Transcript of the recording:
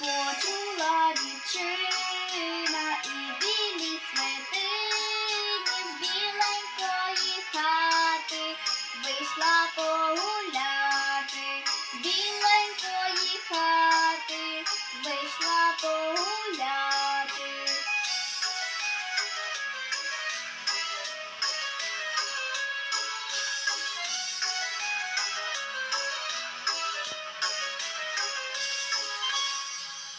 почула дівчина і білі святині біленької хати вийшла погуляти.